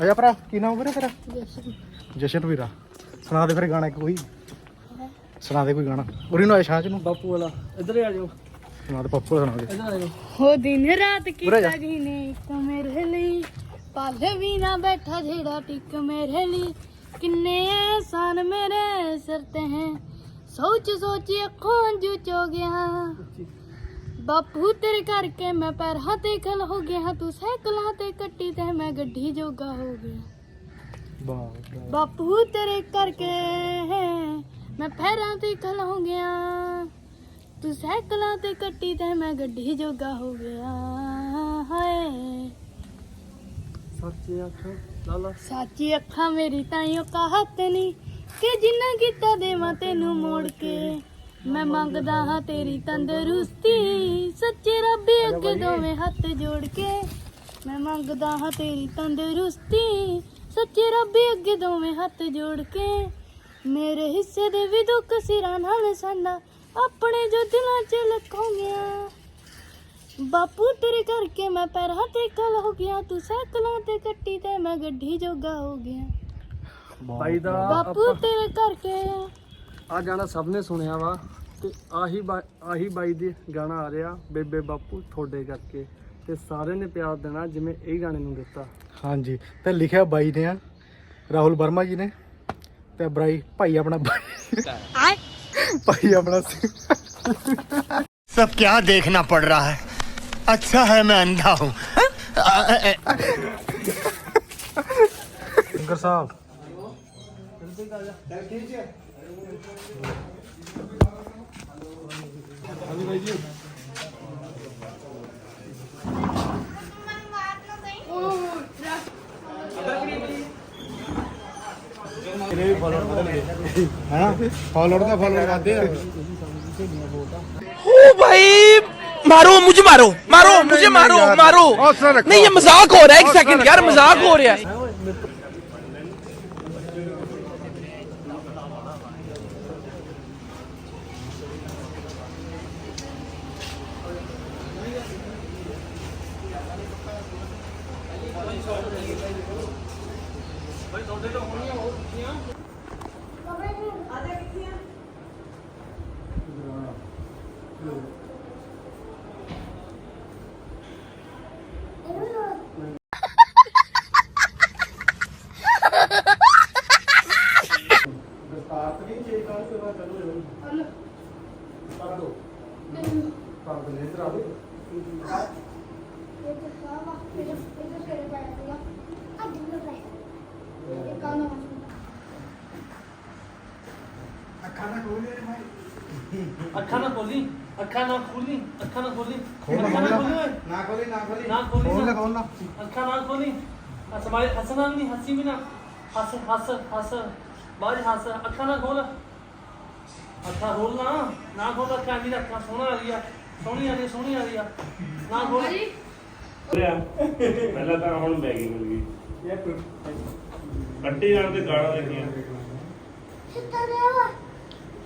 ਆਜਾ ਭਰਾ ਕੀ ਨਾਮ ਵੀਰੇ ਤੇਰਾ? ਜਸ਼ਨ। ਵੀਰਾ ਸੁਣਾ ਦੇ ਫਿਰ ਗਾਣਾ ਇੱਕ ਕੋਈ ਸੁਣਾ ਦੇ ਕੋਈ ਗਾਣਾ। ਉਰੀ ਨੂੰ ਆਏ ਸ਼ਾਹ ਚ ਨੂੰ। ਬਾਪੂ ਵਾਲਾ। ਇੱਧਰ ਆ ਜਾਓ। ਸੁਣਾ ਦੇ ਪੱਪੂ ਸੁਣਾ ਦੇ। ਇੱਧਰ ਆ ਜਾਓ। ਹੋ ਦਿਨ ਰਾਤ। ਕੀਤਾ ਜੀ। ਨੇ ਇੱਕ ਮੇਰੇ ਲਈ। ਪਲ ਵੀ ਨਾ ਬੈਠਾ ਜਿਹੜਾ ਟਿਕ ਮੇਰੇ ਲਈ। ਕਿੰਨੇ ਐਸਾਨ ਮੇਰੇ ਸਿਰ ਤੇ ਹੈ। ਸੋਚ ਸੋਚ ਅੱਖਾਂ ਜੂ ਚੋ ਗਿਆ। ਬਾਪੂ ਤੇਰੇ ਕਰਕੇ ਮੈਂ ਪੈਰਾਂ ਤੇ ਖਲ ਹੋ ਗਿਆ ਤੂੰ ਸਾਈਕਲਾਂ ਤੇ ਕੱਟੀ ਤੇ ਮੈਂ ਗੱਡੀ ਜੋਗਾ ਹੋ ਗਿਆ। ਬਾਪੂ ਤੇਰੇ ਕਰਕੇ ਮੈਂ ਪੈਰਾਂ ਤੇ ਖਲ ਹੋ ਗਿਆ। ਤੂੰ ਸਾਈਕਲਾਂ ਤੇ ਕੱਟੀ ਤੇ ਮੈਂ ਗੱਡੀ ਜੋਗਾ ਹੋ ਗਿਆ। ਹਾਏ। ਸੱਚੇ ਅੱਖ ਲਾਲਾ। ਸਾਚੀ ਅੱਖਾਂ ਮੇਰੀ ਤਾਈਓ ਕਹਤ ਨਹੀਂ ਕਿ ਜਿੰਨਾ ਕੀਤਾ ਦੇਵਾਂ ਤੈਨੂੰ ਮੋੜ ਕੇ। ਮੈਂ ਮੰਗਦਾ ਹਾਂ ਤੇਰੀ ਤੰਦਰੁਸਤੀ। ਸੱਚੇ ਰੱਬ ਅੱਗੇ ਦੋਵੇਂ ਹੱਥ ਜੋੜ ਕੇ। ਮੈਂ ਮੰਗਦਾ ਹਾਂ ਤੇਰੀ ਤੰਦਰੁਸਤੀ। ਸੱਚੇ ਰੱਬ ਅੱਗੇ ਦੋਵੇਂ ਹੱਥ ਜੋੜ ਕੇ। ਮੇਰੇ ਹਿੱਸੇ ਦੇ ਵੀ ਦੁੱਖ ਸਿਰਾਂ ਨਾਲ ਸੰਨਾ ਆਪਣੇ ਜੋ ਦਿਲਾਂ 'ਚ ਲੱਖੋਂ ਗਿਆ ਬਾਪੂ ਤੇਰੇ ਕਰਕੇ ਮੈਂ ਪੈਰਾਂ ਤੇ ਕਲ ਹੋ ਗਿਆ। ਤੂੰ ਸਾਈਕਲਾਂ ਤੇ ਕੱਟੀ ਤੇ ਮੈਂ ਗੱਡੀ ਜੋਗਾ ਹੋ ਗਿਆ। ਬਾਈ ਦਾ ਬਾਪੂ ਤੇਰੇ ਕਰਕੇ ਆ ਗਾਣਾ ਸਭ ਨੇ ਸੁਣਿਆ ਵਾ ਤੇ ਆਹੀ ਬਾ- ਆਹੀ ਬਾਈ ਦੀ ਗਾਣਾ ਆ ਰਿਹਾ ਬੇਬੇ ਬਾਪੂ ਤੁਹਾਡੇ ਕਰਕੇ ਤੇ ਸਾਰਿਆਂ ਨੇ ਪਿਆਰ ਦੇਣਾ ਜਿਵੇਂ ਇਹ ਗਾਣੇ ਨੂੰ ਦਿੱਤਾ ਹਾਂਜੀ ਤੇ ਲਿਖਿਆ ਬਾਈ ਨੇ ਆ ਰਾਹੁਲ ਵਰਮਾ ਜੀ ਨੇ ਤੇ ਬਰਾਈ ਭਾਈ ਆਪਣਾ ਭਾਈ ਆਪਣਾ ਸੀ। सब क्या देखना पड़ रहा है अच्छा है मैं अंधा हूँ ਸਿੰਗਰ ਸਾਹਿਬ ਇਹਨੇ ਵੀ ਫਾਲੋਅਰ ਬਦਲ ਗਏ ਹੈਨਾ ਫਾਲੋਅਰ ਦਾ ਫਾਲੋਅਰ ਵਧਦੇ ਆ ओ भाई मारो मुझे मारो मारो मुझे मारो मारो नहीं ये मजाक हो रहा है एक सेकंड यार मजाक हो रहा है ਅੱਖਾਂ ਨਾ ਖੋਲੀ ਅੱਖਾਂ ਨਾ ਖੋਲੀ ਅੱਖਾਂ ਨਾ ਖੋਲੀ। ਖੋਲ ਅੱਖਾਂ ਨਾ ਨਾ। ਖੋਲੀ ਓਏ। ਨਾ ਖੋਲੀ ਨਾ ਖੋਲੀ। ਨਾ ਖੋਲੀ ਖੋਲ ਨਾ। ਨਾ ਖੋਲ ਨਾ। ਅੱਖਾਂ ਨਾ ਖੋਲੀ। ਅਸਮਾਈ ਹੱਸਣਾ ਵੀ ਨਹੀਂ ਹੱਸੀ ਵੀ ਨਾ। ਹੱਸ ਹੱਸ ਹੱਸ। ਬਾਜ ਹੱਸ। ਅੱਖਾਂ ਨਾ ਖੋਲ। ਅੱਖਾਂ ਖੋਲ ਨਾ। ਨਾ ਖੋਲ ਅੱਖਾਂ ਵੀ ਅੱਖਾਂ ਸੋਹਣਾ ਆ ਰਹੀ ਆ। ਸੋਹਣੀ ਆ ਰਹੀ ਆ, ਸੋਹਣੀ ਆ ਰਹੀ ਆ। ਨਾ ਖੋਲ। ਪਹਿਲਾਂ ਤਾਂ ਹੁਣ ਮੈਗੀ ਮਿਲ ਗਈ ਕੱਟੀ ਜਾਣ ਤੇ ਗਾਲਾਂ ਲੱਗੀਆਂ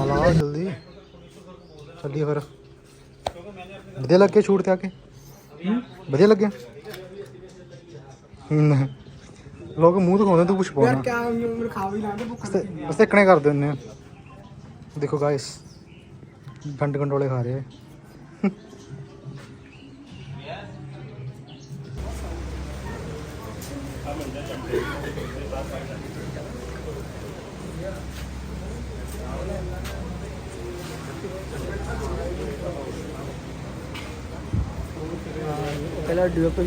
ਲਾ ਜਲਦੀ ਚੱਲੀਏ ਫਿਰ ਵਧੀਆ ਲੱਗੇ ਸ਼ੂਟ ਤੇ ਆ ਕੇ ਵਧੀਆ ਲੱਗਿਆ ਹਮ। ਲੋਕ ਮੂੰਹ ਦਿਖਾਉਂਦੇ ਤੂੰ ਕੁਛ ਪਾਉਣਾ ਕਿਆ ਮੇਰੇ ਖਾ ਵੀ ਲਾਂਦੇ ਭੁੱਖ ਅਸਤੇ ਅਸਤੇ ਇਕਣੇ ਕਰ ਦਿੰਦੇ ਆ ਦੇਖੋ ਗਾਇਸ ਭੰਡ ਕੰਡੋਲੇ ਖਾ ਰਹੇ ਆ ਪਹਿਲਾਂ ਡਿਊਪਲ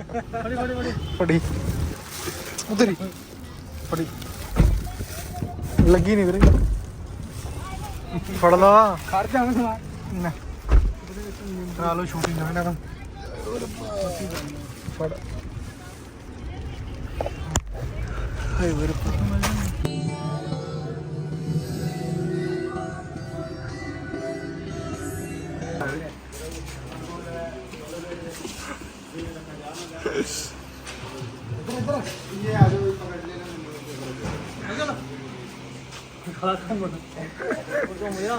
ਫੜੀ। ਫੜੀ ਫੜੀ ਫੜੀ ਉਧਰ ਹੀ। ਫੜੀ। ਲੱਗੀ ਨਹੀਂ ਵੀਰੇ। ਫੜ ਲਾ। ਖੜ ਜਾ ਮੈਂ। ਸਮਾਨ ਨਾ। ਕਰਾ ਲਓ ਸ਼ੂਟਿੰਗ ਨਾ ਨਾ ਫੜ। ਹਾਏ ਵੀਰੇ। ਖਾ ਖਾ ਮੋੜ ਉਹ ਜੋ ਮੇਰਾ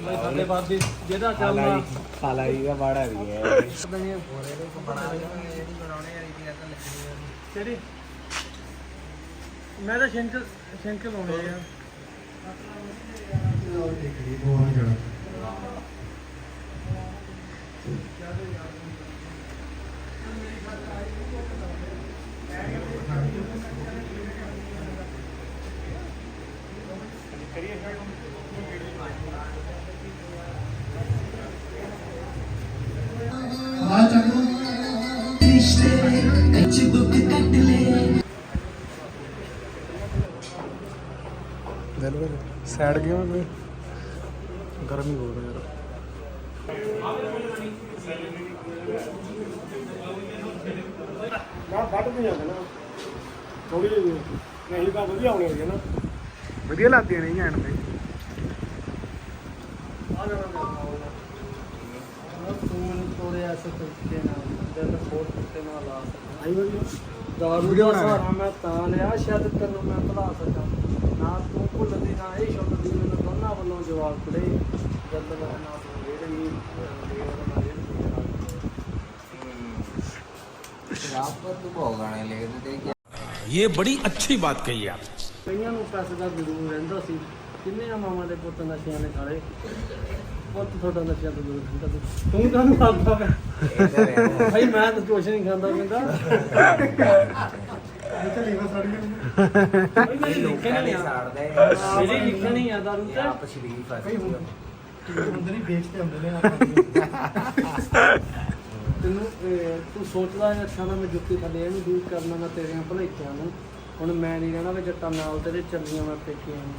ਮੈਂ ਸਾਡੇ ਬਾਪ ਦੀ ਜਿਹਦਾ ਚੱਲਣਾ ਖਾਲਾ ਜੀ ਦਾ ਬਾੜਾ ਵੀ ਹੈ ਕਿਹੜੀ ਮੈਂ ਤਾਂ ਸ਼ਿੰਕ ਸ਼ਿੰਕ ਲਾਉਣੇ ਆ ਦਿਲ ਵੇ ਸਾਈਡ ਗਿਆ ਕੋਈ? ਗਰਮੀ ਹੋ ਰਹੀ ਯਾਰ। ਨਾ ਵੱਢ ਨਹੀਂ ਜਾਂਦਾ ਨਾ। ਥੋੜੀ ਜਿਹੀ ਨਹੀਂ ਤਾਂ ਵਧੀਆ ਆਉਣੀ ਹੈ ਨਾ। ਵਧੀਆ ਲੱਗਦੀਆਂ ਨੇ ਐਂਡ ਤੇ। ਤੂੰ ਮੈਨੂੰ ਤੋੜਿਆ ਇਸ ਤਰੀਕੇ ਨਾਲ। ਦਿਲ ਹੋਰ ਤਰੀਕੇ ਨਾਲ ਲਾ ਸਕਦਾ। ਆਈ ਵਧੀਆ। ਦਾਰੂ ਦਾ ਸਹਾਰਾ ਮੈਂ ਤਾਂ ਲਿਆ ਸ਼ਾਇਦ ਤੈਨੂੰ ਮੈਂ ਭੁਲਾ ਸਕਾਂ। ਨਾ ਤੂੰ ਭੁੱਲ ਤੇ ਨਾ ਇਹ ਸ਼ਬਦ ਦੀ ਮੈਨੂੰ ਦੋਨਾਂ ਵੱਲੋਂ ਜਵਾਬ ਪੜੇ ਜਦ ਮੈਂ ਨਾ ਤੂੰ ਜਿਹੜੇ ਵੀ ਸ਼ਰਾਬ ਪਰ ਤੂੰ ਬਹੁਤ ਗਾਣੇ ਇਹ ਬੜੀ ਅੱਛੀ ਬਾਤ ਕਹੀ ਆਪ ਕਈਆਂ ਨੂੰ ਪੈਸੇ ਦਾ ਜ਼ਰੂਰ ਰਹਿੰਦਾ ਸੀ। ਕਿੰਨੇ ਆ ਮਾਮਾ ਦੇ ਪੁੱਤ ਨਸ਼ਿਆਂ ਨੇ ਖਾਲੇ? ਪੁੱਤ ਤੁਹਾਡਾ ਨਸ਼ਿਆਂ ਤੋਂ ਦੂਰ ਰਹਿੰਦਾ ਸੀ। ਤੂੰ ਤਾਂ ਨੂੰ ਖਾਂਦਾ ਮੈਂ ਮੈਂ ਤਾਂ ਕੁਛ ਨਹੀਂ ਖਾਂਦਾ ਕਹਿੰਦਾ ਪਿੰਦਾ ਇੱਥੇ ਲੀਵਰ ਸੜ ਗਿਆ ਮੇਰੀ ਲਿਖਣੀ ਆ ਸਾੜਦੇ ਮੇਰੀ ਲਿਖਣੀ ਆ ਦਾਰੂ ਤੇ ਆਪ ਸ਼ਰੀਫ ਆ ਹੁੰਦੇ ਨਹੀਂ ਵੇਚਦੇ ਹੁੰਦੇ ਨੇ ਤੈਨੂੰ ਅਹ, ਤੂੰ ਸੋਚਦਾ ਹੈ ਅੱਛਾ ਨਾ ਮੈਂ ਜੁੱਤੀ ਥੱਲੇ ਇਹਨੂੰ ਦੂਰ ਕਰਨਾ ਮੈਂ ਤੇਰੀਆਂ ਭਲੇਖਿਆਂ ਨੂੰ ਹੁਣ ਮੈਂ ਨਹੀਂ ਰਹਿਣਾ ਵੀ ਜੱਟਾਂ ਨਾਲ ਤੇਰੇ ਚੱਲੀਆਂ ਮੈਂ ਪੇਕੀਆਂ ਨੂੰ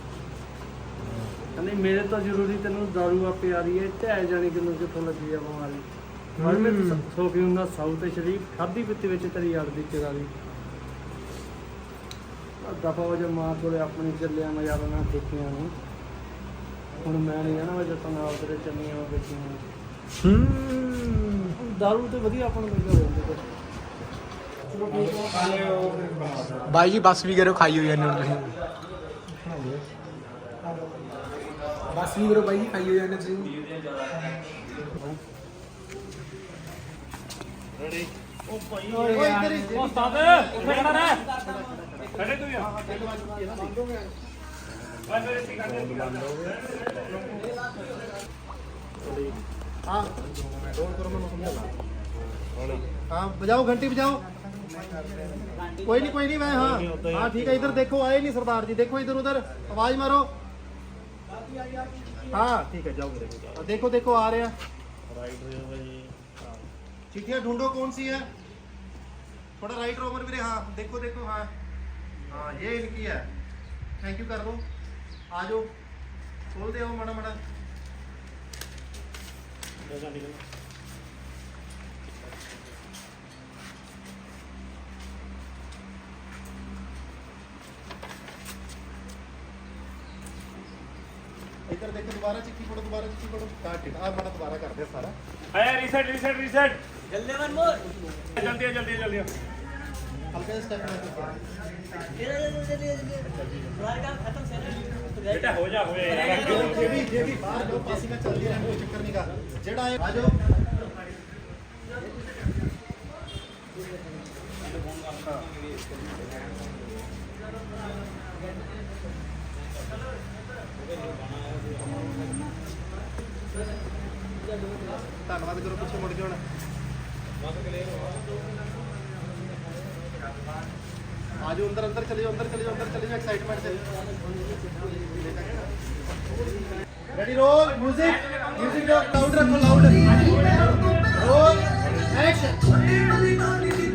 ਕਹਿੰਦੇ ਮੇਰੇ ਤੋਂ ਜ਼ਰੂਰੀ ਤੈਨੂੰ ਦਾਰੂ ਆਪੇ ਆ ਰਹੀ ਹੈ ਢਹਿ ਜਾਣੀ ਕਿਨੂੰ ਕਿੱਥੋਂ ਲੱਗੀ ਆ ਬਿਮਾਰੀ। ਪਰ ਮੈਂ ਸੋਫੀ ਹੁੰਦਾ ਸਾਊ ਤੇ ਸ਼ਰੀਫ ਖਾਦੀ ਪੀਤੀ ਵਿੱਚ ਤੇਰੀ ਤੇਰਾ ਦੀ ਦਫਾ ਹੋ ਜਾ ਮਾਂ ਕੋਲੇ ਆਪਣੀ ਚੱਲਿਆ ਮੈਂ ਯਾਰ ਨਾ ਪੇਕੀਆਂ ਨੂੰ। ਹੁਣ ਮੈਂ ਨਹੀਂ ਰਹਿਣਾ ਵੀ ਜੱਟਾਂ ਨਾਲ ਤੇਰੇ ਚੱਲੀਆਂ ਮੈਂ ਪੇਕੀਆਂ ਨੂੰ ਦਾਰੂ ਤੇ ਵਧੀਆ ਆਪਾਂ ਨੂੰ ਮਿਲ ਜਾਂਦੇ ਬਾਈ ਜੀ ਬਸ ਵੀ ਕਰੋ ਖਾਈ ਹੋਈ ਜਾਂਦੇ ਹੁਣ ਤੁਸੀਂ ਬਸ ਵੀ ਕਰੋ ਬਾਈ ਜੀ ਖਾਈ ਹੋਈ ਜਾਂਦੇ ਤੁਸੀਂ ਉਹ ਭਾਈ ਉਹ ਉਸਤਾਦ ਉੱਥੇ ਖੜਾ ਰਹਿ। ਖੜੇ ਤੂੰ ਯਾਰ हाँ रोल करो मैं समझा हाँ बजाओ घंटी बजाओ कोई नहीं कोई नहीं मैं हाँ हाँ ठीक है इधर देखो आए नहीं सरदार जी देखो इधर उधर आवाज मारो हाँ ठीक है जाओ मेरे देखो देखो आ रहे हैं चिट्ठियाँ ढूंढो कौन सी है थोड़ा राइट रोवर मेरे हाँ देखो देखो हाँ हाँ ये इनकी है। थैंक यू कर दो आ जाओ खोल दे मड़ा माड़ा इधर देखो दोबारा चिट्ठी पढ़ो दोबारा चिट्ठी पढ़ो। स्टार्ट इट आप बड़ा दोबारा कर दे सारा। अरे रीसेट रीसेट रीसेट जल्दी वन मोर जल्दी जल्दी जल्दी। ਆ, ਜਲਦੀ ਆ। ਹਲਕਾ ਜਿਹਾ ਸਟੈਪ ਨਾਲ ਬੇਟਾ ਹੋ ਜਾ ਹੋਏ ਯਾਰ ਜੇ ਵੀ ਜੇ ਵੀ ਬਾਹਰ ਜੋ ਪਾਸਿੰਗਾਂ ਚੱਲਦੀਆਂ ਰਹਿਣ ਕੋਈ ਚੱਕਰ ਨਹੀਂਗਾ ਜਿਹੜਾ ਇਹ ਆ ਜਾਓ ਧੰਨਵਾਦ ਕਰੋ ਪਿੱਛੇ ਮੁੜ ਕੇ ਹੁਣ ਆ ਆਜੋ ਅੰਦਰ ਅੰਦਰ ਚਲੇ ਜਾਓ ਅੰਦਰ ਚਲੇ ਜਾਓ ਅੰਦਰ ਚਲੇ ਜਾਓ ਐਕਸਾਈਟਮੈਂਟ ਚ ਰੈਡੀ ਰੋਲ 뮤직 뮤직 ਲਾਊਡ ਰੱਖੋ ਲਾਊਡ ਰੋਲ ਐਕਸ਼ਨ